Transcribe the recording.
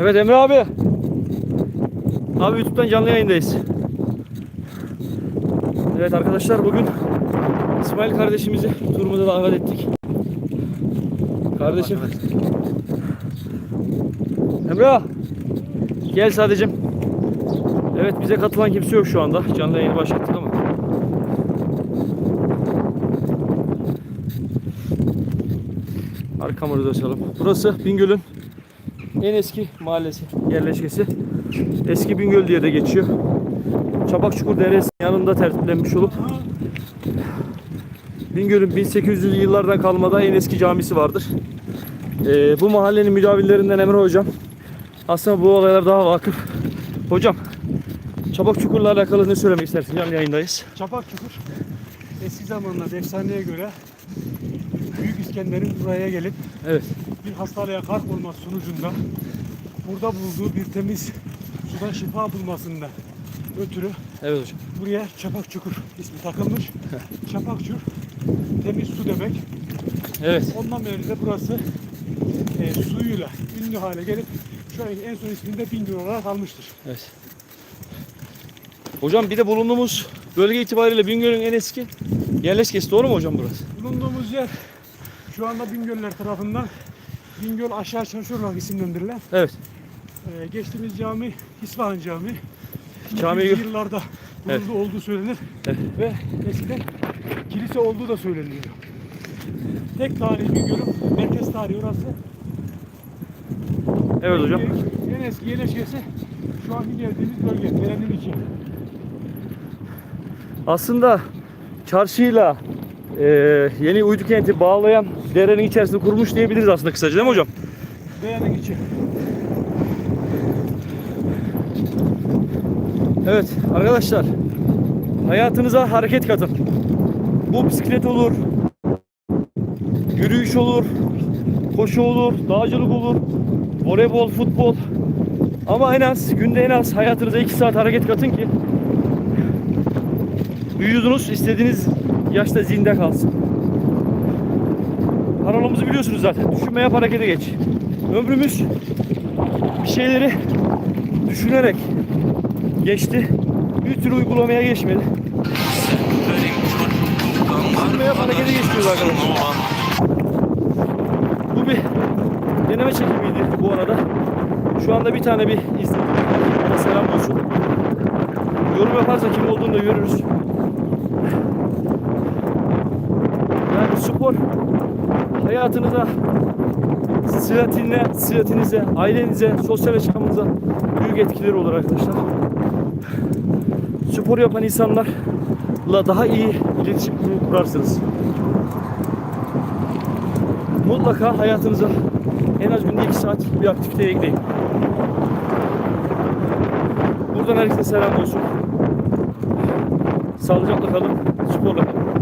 Evet Emre abi. Abi YouTube'dan canlı yayındayız. Evet arkadaşlar bugün İsmail kardeşimizi turumuza davet ettik. Kardeşim. Emre. Gel sadece. Evet bize katılan kimse yok şu anda. Canlı yayını başlattık ama. Arkamızı da açalım. Burası Bingöl'ün en eski mahallesi, yerleşkesi. Eski Bingöl diye de geçiyor. Çapakçukur Deresi'nin yanında tertiplenmiş olup Bingöl'ün 1800'lü yıllardan kalmada en eski camisi vardır. Ee, bu mahallenin müdavillerinden Emre Hocam. Aslında bu olaylar daha vakıf. Hocam, Çapakçukur'la alakalı ne söylemek istersin? Canlı yayındayız. Çapak Çukur eski zamanlarda efsaneye göre İskender'in buraya gelip Evet. bir hastalığa kark olması sonucunda burada bulduğu bir temiz sudan şifa bulmasından ötürü Evet hocam. buraya Çapak Çukur ismi takılmış. Çapak Çukur temiz su demek. Evet. Ondan beri de burası e, suyuyla ünlü hale gelip şu an en son isminde Bingöl olarak kalmıştır. Evet. Hocam bir de bulunduğumuz bölge itibariyle Bingöl'ün en eski yerleşkesi doğru mu hocam burası? Bulunduğumuz yer şu anda Bingöller tarafından Bingöl Aşağı Çarşı olarak isimlendirilen Evet. Ee, geçtiğimiz cami İsfahan Camii. Camiyi 1900'lü yıllarda Evet. kuruldu olduğu söylenir Evet. ve eskiden kilise olduğu da söyleniyor. Tek tarihi Bingöl'ün merkez tarihi orası. Evet hocam. En eski yerleşkesi şu an geldiğimiz bölge. Derenin içi. Aslında çarşıyla e, yeni uydu kenti bağlayan derenin içerisinde kurmuş diyebiliriz aslında kısaca değil mi hocam? Derenin içi. Evet arkadaşlar hayatınıza hareket katın. Bu bisiklet olur, yürüyüş olur, koşu olur, dağcılık olur, voleybol, futbol. Ama en az günde en az hayatınıza 2 saat hareket katın ki vücudunuz istediğiniz yaşta zinde kalsın. Kanalımızı biliyorsunuz zaten. Düşünme yap harekete geç. Ömrümüz bir şeyleri düşünerek geçti. Bir türlü uygulamaya geçmedi. Düşünme yap harekete geçmiyoruz arkadaşlar. Bu bir deneme çekimiydi bu arada. Şu anda bir tane bir var. Ona selam olsun. Yorum yaparsa kim olduğunu da görürüz. Spor hayatınıza, sıhhatine, sıhhatinize, ailenize, sosyal yaşamınıza büyük etkileri olur arkadaşlar. Spor yapan insanlarla daha iyi iletişim kurarsınız. Mutlaka hayatınıza en az günde 2 saat bir aktivite ekleyin. Buradan herkese selam olsun. Sağlıcakla kalın, sporla kalın.